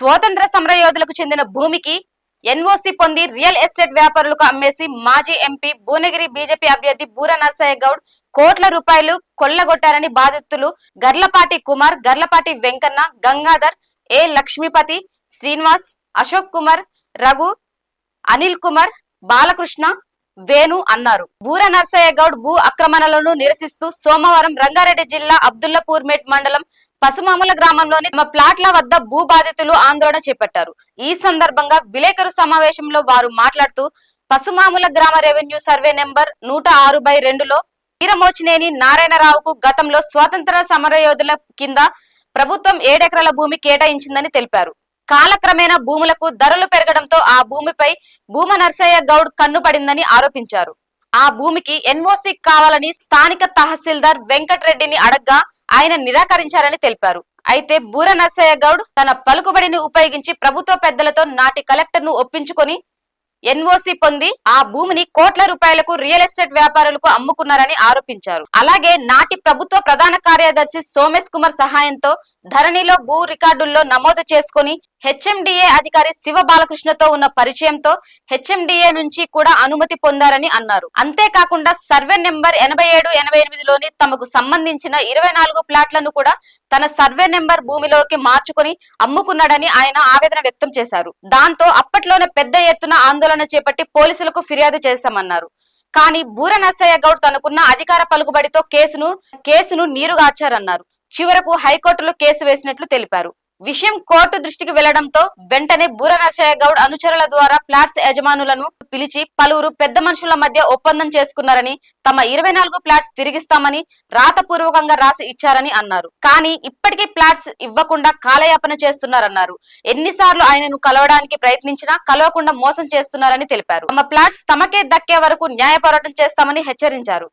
స్వాతంత్ర సమర యోధులకు చెందిన భూమికి ఎన్ఓసి పొంది రియల్ ఎస్టేట్ వ్యాపారులకు అమ్మేసి మాజీ ఎంపీ భువనగిరి బీజేపీ అభ్యర్థి బూర నరసయ్య గౌడ్ కోట్ల రూపాయలు కొల్లగొట్టారని బాధితులు గర్లపాటి కుమార్ గర్లపాటి వెంకన్న గంగాధర్ ఏ లక్ష్మీపతి శ్రీనివాస్ అశోక్ కుమార్ రఘు అనిల్ కుమార్ బాలకృష్ణ వేణు అన్నారు. బూర నర్సయ్య గౌడ్ భూ ఆక్రమణలను నిరసిస్తూ సోమవారం రంగారెడ్డి జిల్లా అబ్దుల్లాపూర్ మేట్ మండలం పసుమాముల గ్రామంలోని తమ ప్లాట్ల వద్ద భూ బాధితులు ఆందోళన చేపట్టారు. ఈ సందర్భంగా విలేకరు సమావేశంలో వారు మాట్లాడుతూ పసుమాముల గ్రామ రెవెన్యూ సర్వే నెంబర్ నూట ఆరు బై రెండులో వీరమోచినేని నారాయణరావుకు గతంలో స్వాతంత్ర సమరయోధుల కింద ప్రభుత్వం ఏడెకరాల భూమి కేటాయించిందని తెలిపారు. కాలక్రమేణా భూములకు ధరలు పెరగడంతో ఆ భూమిపై భూమ నర్సయ్య గౌడ్ కన్నుపడిందని ఆరోపించారు. ఆ భూమికి ఎన్ఓసి కావాలని స్థానిక తహసీల్దార్ వెంకటరెడ్డిని అడగ్గా ఆయన నిరాకరించారని తెలిపారు. అయితే బూర నర్సయ్య గౌడ్ తన పలుకుబడిని ఉపయోగించి ప్రభుత్వ పెద్దలతో నాటి కలెక్టర్ను ఒప్పించుకొని ఎన్ఓసి పొంది ఆ భూమిని కోట్ల రూపాయలకు రియల్ ఎస్టేట్ వ్యాపారులకు అమ్ముకున్నారని ఆరోపించారు. అలాగే నాటి ప్రభుత్వ ప్రధాన కార్యదర్శి సోమేష్ కుమార్ సహాయంతో ధరణిలో భూ రికార్డుల్లో నమోదు చేసుకుని హెచ్ఎండిఏ అధికారి శివ బాలకృష్ణతో ఉన్న పరిచయంతో హెచ్ఎండిఏ నుంచి కూడా అనుమతి పొందారని అన్నారు. అంతేకాకుండా సర్వే నెంబర్ ఎనభై ఏడు ఎనభై ఎనిమిదిలోని తమకు సంబంధించిన ఇరవై నాలుగు ప్లాట్లను కూడా తన సర్వే నెంబర్ భూమిలోకి మార్చుకుని అమ్ముకున్నాడని ఆయన ఆవేదన వ్యక్తం చేశారు. దాంతో అప్పట్లోనే పెద్ద ఎత్తున ఆందోళన చేపట్టి పోలీసులకు ఫిర్యాదు చేశామన్నారు. కానీ బూర నర్సయ్య గౌడ్ తనకున్న అధికార పలుకుబడితో కేసును కేసును నీరుగార్చారన్నారు. చివరకు హైకోర్టులో కేసు వేసినట్లు తెలిపారు. విషయం కోర్టు దృష్టికి వెళ్ళడంతో వెంటనే బూర నరసయ్య గౌడ్ అనుచరుల ద్వారా ఫ్లాట్స్ యజమానులను పిలిచి పలువురు పెద్ద మనుషుల మధ్య ఒప్పందం చేసుకున్నారని తమ ఇరవై నాలుగు ఫ్లాట్స్ తిరిగిస్తామని రాతపూర్వకంగా రాసి ఇచ్చారని అన్నారు. కానీ ఇప్పటికీ ఫ్లాట్స్ ఇవ్వకుండా కాలయాపన చేస్తున్నారన్నారు. ఎన్నిసార్లు ఆయనను కలవడానికి ప్రయత్నించినా కలవకుండా మోసం చేస్తున్నారని తెలిపారు. తమ ఫ్లాట్స్ తమకే దక్కే వరకు న్యాయ పోరాటం చేస్తామని హెచ్చరించారు.